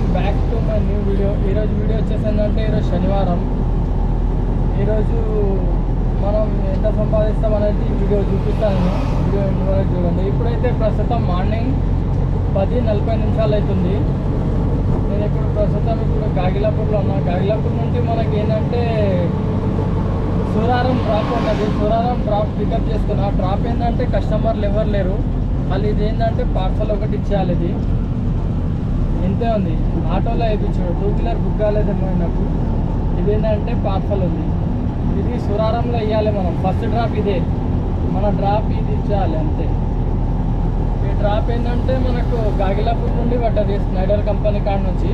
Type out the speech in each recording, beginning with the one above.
Welcome back to my new video. ఈరోజు video వచ్చేసి ఏంటంటే ఈరోజు శనివారం. ఈరోజు మనం ఎంత సంపాదిస్తాం అనేది వీడియో చూపిస్తాను. వీడియో ఎండ్ వరకు చూడండి. ఇప్పుడైతే ప్రస్తుతం మార్నింగ్ పది నలభై నిమిషాలు అవుతుంది. నేను ఇప్పుడు ప్రస్తుతం ఇప్పుడు గాగిలాపూర్లో ఉన్నా. గాగిలాపూర్ నుండి మనకి ఏంటంటే సూరారం డ్రాప్ ఉన్నది. సూరారం డ్రాప్ పికప్ చేసుకున్నా. డ్రాప్ ఏంటంటే కస్టమర్లు ఎవరు లేరు. మళ్ళీ ఇది ఏంటంటే పార్సల్ ఒకటి ఇచ్చేయాలి ఇది. ఇంతే ఉంది? ఆటోలో వేయించాడు టూ వీలర్ బుక్ కాలేదేమో నాకు. ఇదేంటంటే పార్సల్ ఉంది. ఇది సురారంలో ఇవ్వాలి మనం. ఫస్ట్ డ్రాప్ ఇదే. మన డ్రాప్ ఇది ఇచ్చేయాలి అంతే. ఈ డ్రాప్ ఏంటంటే మనకు గాగిలాపూర్ నుండి పడ్డది స్నైడర్ కంపెనీ కాడ నుంచి.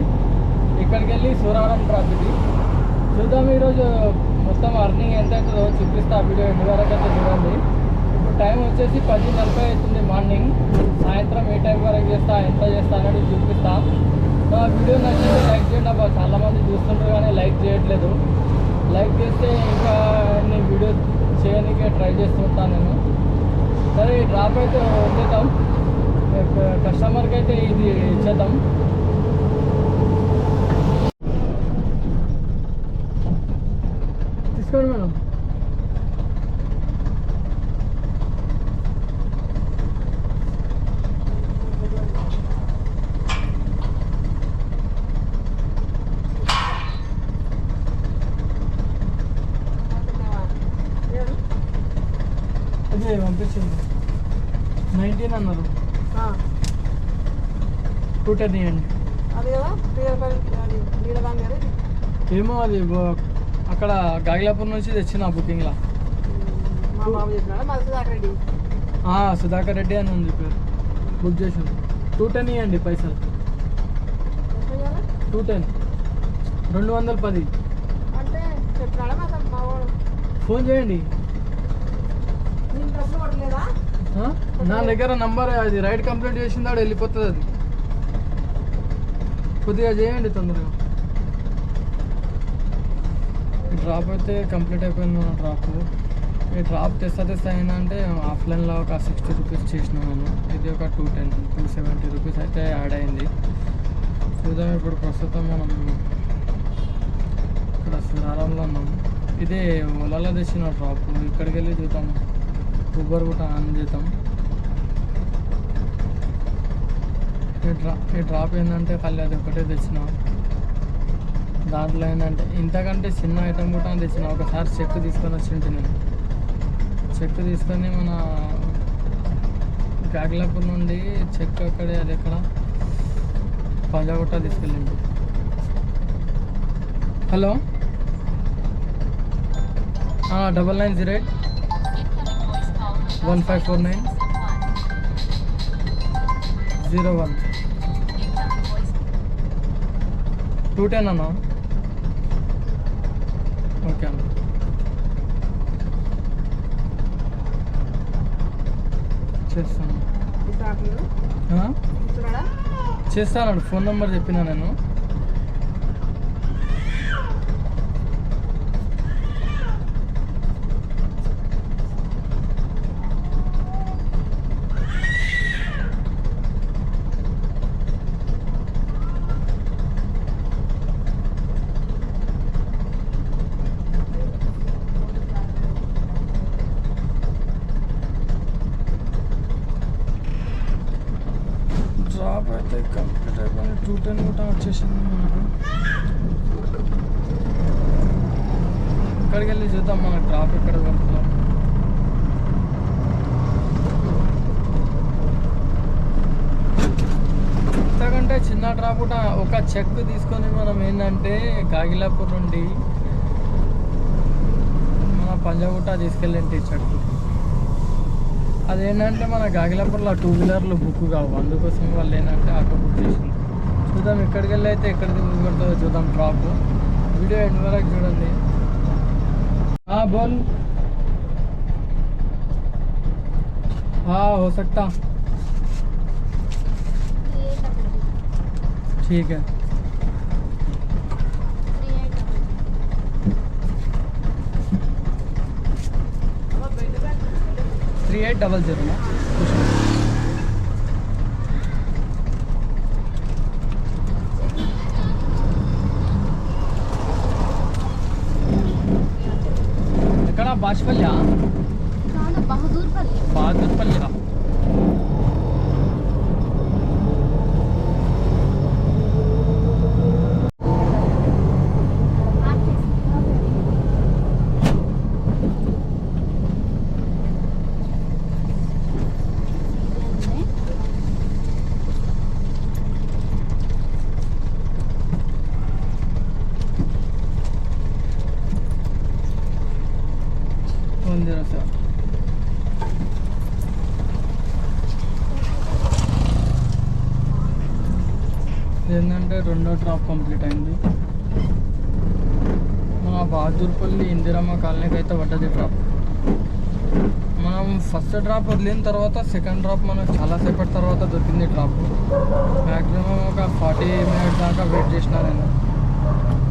ఇక్కడికి వెళ్ళి సురారం డ్రాప్ ఇది. చూద్దాం ఈరోజు మొత్తం అర్నింగ్ ఎంత అవుతుందో చూపిస్తా వీడియో ఎన్ని వరకు అయితే చూడండి. టైం వచ్చేసి పది నలభై అవుతుంది మార్నింగ్. సాయంత్రం ఏ టైం వరకు చేస్తా ఎంత చేస్తా అనేది చూపిస్తా. నా వీడియో నచ్చింది లైక్ చేయండి అబ్బా. చాలామంది చూస్తుంటారు కానీ లైక్ చేయట్లేదు. లైక్ చేస్తే ఇంకా నేను వీడియో చేయడానికి ట్రై చేస్తుంటాను నేను. సరే ఈ డ్రాప్ అయితే వచ్చేద్దాం. కస్టమర్కి అయితే ఇది ఇచ్చేద్దాం. తీసుకోండి మేడం. అదే పంపించింది నైన్టీన్ అన్నారు టూ టెన్ ఇవ్వండి అది కదా. ఏమో అది అక్కడ గాగిలాపూర్ నుంచి తెచ్చిన బుకింగ్లో సుధాకర్ రెడ్డి. అని ఉంది పేరు. బుక్ చేసాను టూ టెన్ ఇవ్వండి పైసలు? టూ టెన్ రెండు వందల పది. ఫోన్ చేయండి. నా దగ్గర నంబర్ అది రైడ్ కంప్లీట్ చేసింది ఆడ వెళ్ళిపోతుంది అది. కొద్దిగా చేయండి తొందరగా. డ్రాప్ అయితే కంప్లీట్ అయిపోయింది మన డ్రాప్. ఈ డ్రాప్ తెస్తా తెస్తా ఏంటంటే ఆఫ్లైన్లో ఒక సిక్స్టీ రూపీస్ చేసినాము నేను. ఇది ఒక two ten two seventy rupees అయితే యాడ్ అయింది. చూద్దాం ఇప్పుడు ప్రస్తుతం మనం ఇక్కడ సురారంలో ఉన్నాం. ఇదే ఓలాలో తెచ్చిన డ్రాప్. ఇక్కడికి వెళ్ళి చూద్దాం. ఊబర్ కూడా ఆన్ చేద్దాం. ఈ డ్రా ఈ డ్రాప్ ఏంటంటే ఖాళీ అది ఒకటే తెచ్చిన. దాంట్లో ఏంటంటే ఇంతకంటే చిన్న ఐటమ్ కూడా తెచ్చిన. ఒకసారి చెక్ తీసుకొని వచ్చింటి నేను. చెక్ తీసుకొని మన గాగిలాపూర్ నుండి చెక్ అక్కడే అది ఎక్కడ? పంజాగుట్ట తీసుకెళ్ళింది. Hello? Double nine zero eight one five four nine zero one two ten అన్నా? ఓకే అన్న. చేస్తాను. చేస్తానండి. ఫోన్ నెంబర్ చెప్పినా నేను. డ్రాప్ అయితే కంప్లీట్ అయిపోయింది. టూ టెన్ కూడా వచ్చేసింది మనకు ఇక్కడికి వెళ్ళి చూద్దాం మన డ్రాప్ ఎక్కడ పడుతుందో. ఇంతకంటే చిన్న డ్రాప్ కూడా ఒక చెక్ తీసుకొని మనం ఏంటంటే కాగిలాపూర్ నుండి మన పంజాగుట్ట తీసుకెళ్ళండి చెక్. అదేంటంటే మన గాగిలాపూర్లో టూ వీలర్లు బుక్ కావు అందుకోసం వాళ్ళు ఏంటంటే ఆటో బుక్ చేసింది చూద్దాం ఇక్కడికి వెళ్ళి అయితే ఎక్కడ దిగుతుందో చూద్దాం డ్రాప్ వీడియో ఎండ్ వరకు చూడండి हाँ बोल हाँ हो सकता ठीक है थ्री एट डबल ज़ीरो में ఇక్కడ రెండో డ్రాప్ కంప్లీట్ అయింది. మన బహదూర్పల్లి ఇందిరమ్మ కాలనీకి అయితే పడ్డది డ్రాప్. మనం ఫస్ట్ డ్రాప్ వదిలిన తర్వాత సెకండ్ డ్రాప్ మనకు చాలాసేపటి తర్వాత దొరికింది డ్రాప్. మ్యాక్సిమం ఒక ఫార్టీ మినిట్స్ దాకా వెయిట్ చేసిన నేను.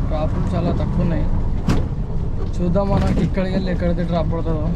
డ్రాప్లు చాలా తక్కువ ఉన్నాయి చూద్దాం మనకి ఇక్కడికి వెళ్ళి ఎక్కడికి డ్రాప్ పడుతుందో.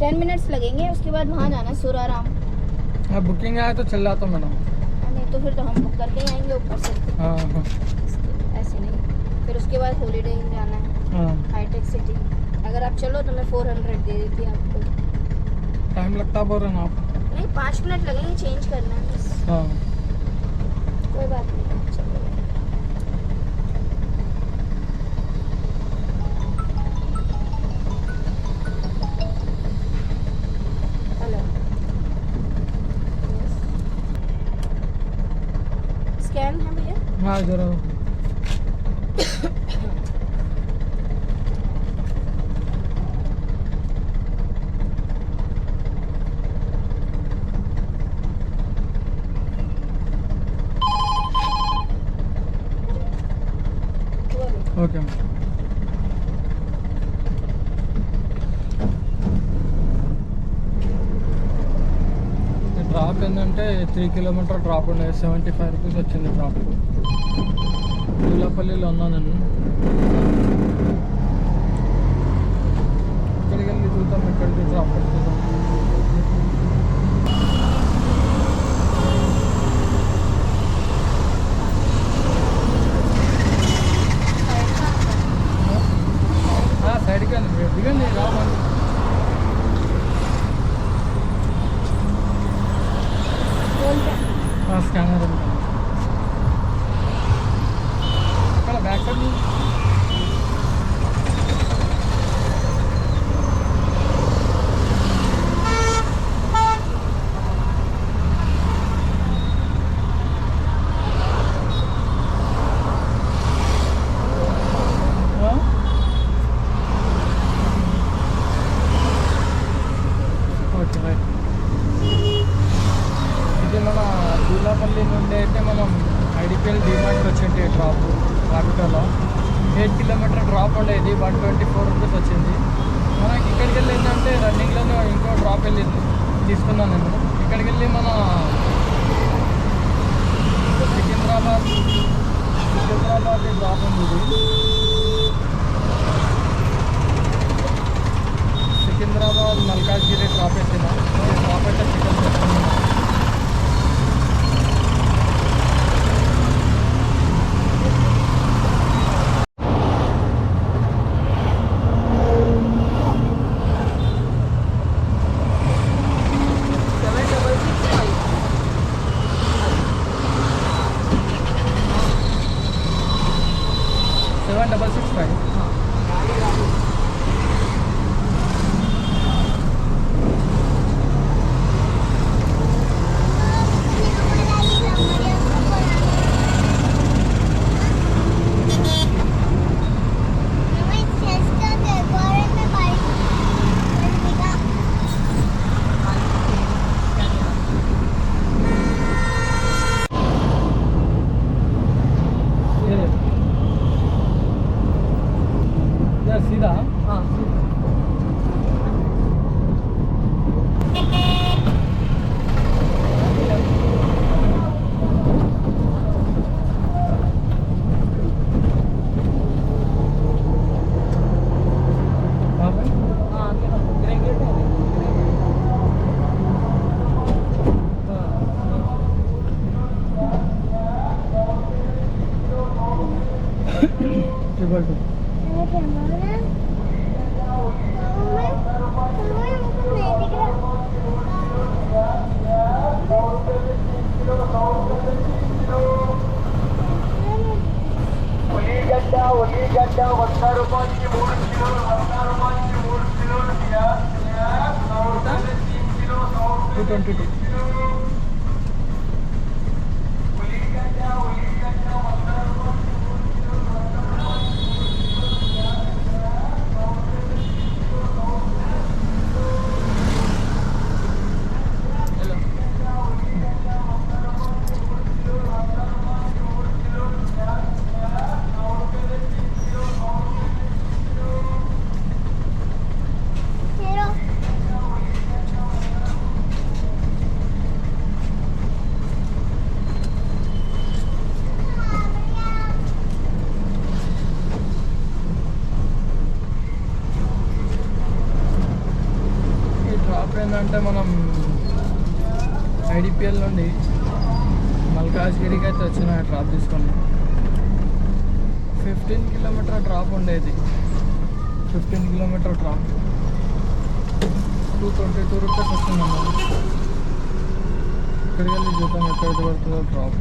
टेन मिनट्स लगेंगे उसके बाद वहाँ जाना है सुराराम। हाँ बुकिंग आया तो चल जाता मैडम। नहीं तो फिर तो हम बुक करके आएँगे ऊपर से। हाँ हाँ। ऐसे नहीं। फिर उसके बाद हॉलीडे इन जाना है। हाँ। हाईटेक सिटी अगर आप चलो तो मैं फोर हंड्रेड दे देती आपको। टाइम लगता बोल रहे हैं ना आप? नहीं पाँच मिनट लगेंगे चेंज करना है हाँ। कोई बात नहीं। Ah, geral. డ్రాప్ ఏంటంటే త్రీ కిలోమీటర్ డ్రాప్ ఉండే. సెవెంటీ ఫైవ్ రూపీస్ వచ్చింది డ్రాప్. పూలపల్లిలో ఉన్నా నేను. ఇక్కడికి వెళ్ళి చూద్దాం ఇక్కడికి డ్రాప్ పడుతుందో సైడ్కి దిగండి రామండి ఐడిపిఎల్ డిమార్ట్కి వచ్చింది డ్రాప్ రాపిటోలో ఎయిట్ కిలోమీటర్ డ్రాప్ ఉండేది వన్ ట్వంటీ ఫోర్ రూపీస్ వచ్చింది. మనకి ఇక్కడికి వెళ్ళి ఏంటంటే రన్నింగ్లోనే ఇంకో డ్రాప్ వెళ్ళింది. తీసుకున్నాను నేను. ఇక్కడికి వెళ్ళి మన సికింద్రాబాద్ సికింద్రాబాద్ డ్రాప్ ఉంది సికింద్రాబాద్ మల్కాజ్గిరి డ్రాప్ ఎత్తిన డ్రాప్ అయితే చికెన్ టూ ట్వంటీ టూ ఈ డ్రాప్ ఏంటంటే మనం ఐడిపిఎల్ నుండి మల్కాజ్గిరికి అయితే వచ్చిన డ్రాప్ తీసుకొని ఫిఫ్టీన్ కిలోమీటర్ డ్రాప్ ఉండేది. Fifteen kilometre drop two twenty two rupees వస్తుందమ్మా ఇక్కడికి వెళ్ళి చూద్దాం ఎక్కడికి పడుతుందో డ్రాప్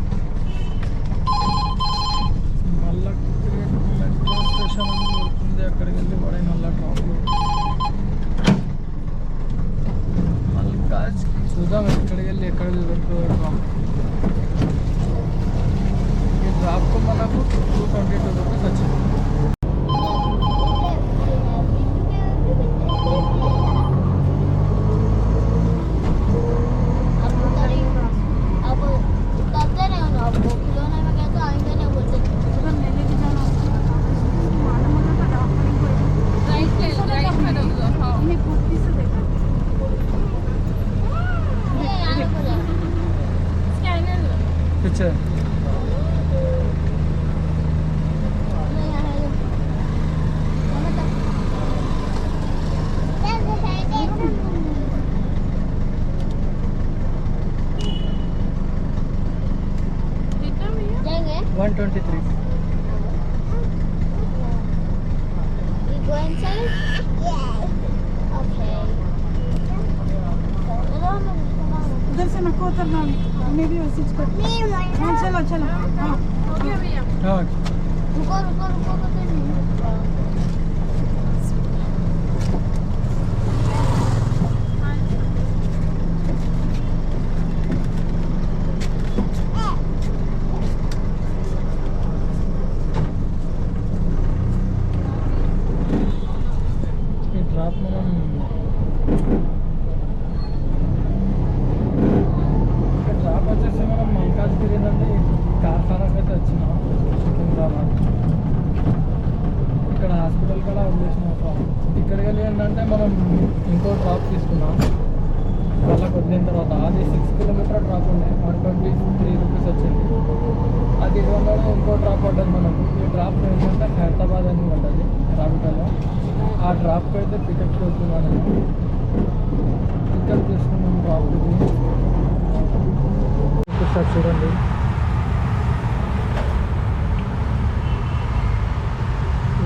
మళ్ళా మెట్రో స్టేషన్ అనేది పడుతుంది అక్కడికి వెళ్ళి పడే మళ్ళీ డ్రాప్ को उतरना भी भी उसी को हाँ चलो चलो। हाँ।, हाँ। रुको रुको रुको ड्राप में డ్రాప్కి అయితే పికప్ చేస్తున్నాను పికప్ చేసుకున్నాం డ్రాప్ ఒకసారి చూడండి.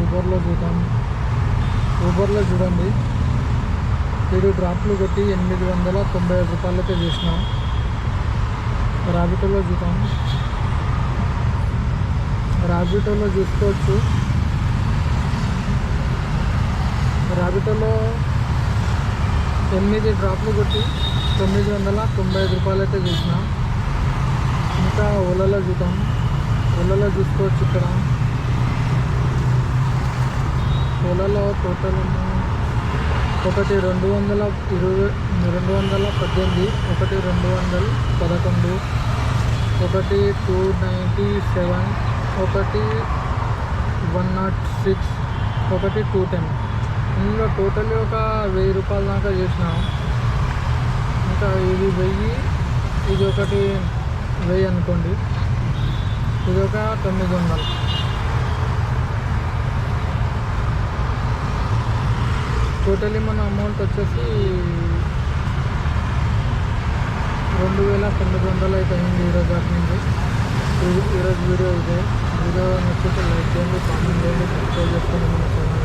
ఊబర్లో చూద్దాం. ఊబర్లో చూడండి. ఏడు డ్రాప్లు కొట్టి ఎనిమిది వందల తొంభై ఐదు రూపాయలతో చేసినాం. రాబిటోలో చూద్దాం. రాబిటోలో చూసుకోవచ్చు. ఒకటిలో ఎనిమిది డ్రాప్లు కొట్టి తొమ్మిది వందల తొంభై ఐదు రూపాయలు అయితే చూసినాం. ఇంకా ఓలలో చూద్దాం ఓలలో చూసుకోవచ్చు ఇక్కడ. ఓలలో టోటల్ ఒకటి రెండు వందల ఇరవై రెండు వందల పద్దెనిమిది ఒకటి రెండు వందల పదకొండు ఒకటి టూ నైంటీ సెవెన్ ఒకటి వన్ నాట్ సిక్స్ ఒకటి టూ టెన్. ఇందులో టోటల్ ఒక వెయ్యి రూపాయల దాకా చేసినాం. ఇంకా ఇది వెయ్యి ఇది ఒకటి వెయ్యి అనుకోండి. ఇది ఒక తొమ్మిది వందలు. టోటలీ మన అమౌంట్ వచ్చేసి రెండు వేల తొమ్మిది వందలు అయితే అయింది ఈరోజు అటు నుంచి. ఈ- ఈరోజు వీడియో ఇదే. వీడియో నచ్చితే లైక్ చేయండి కామెంట్ చేయండి సబ్స్క్రైబ్ చేసుకోండి మన ఛానల్.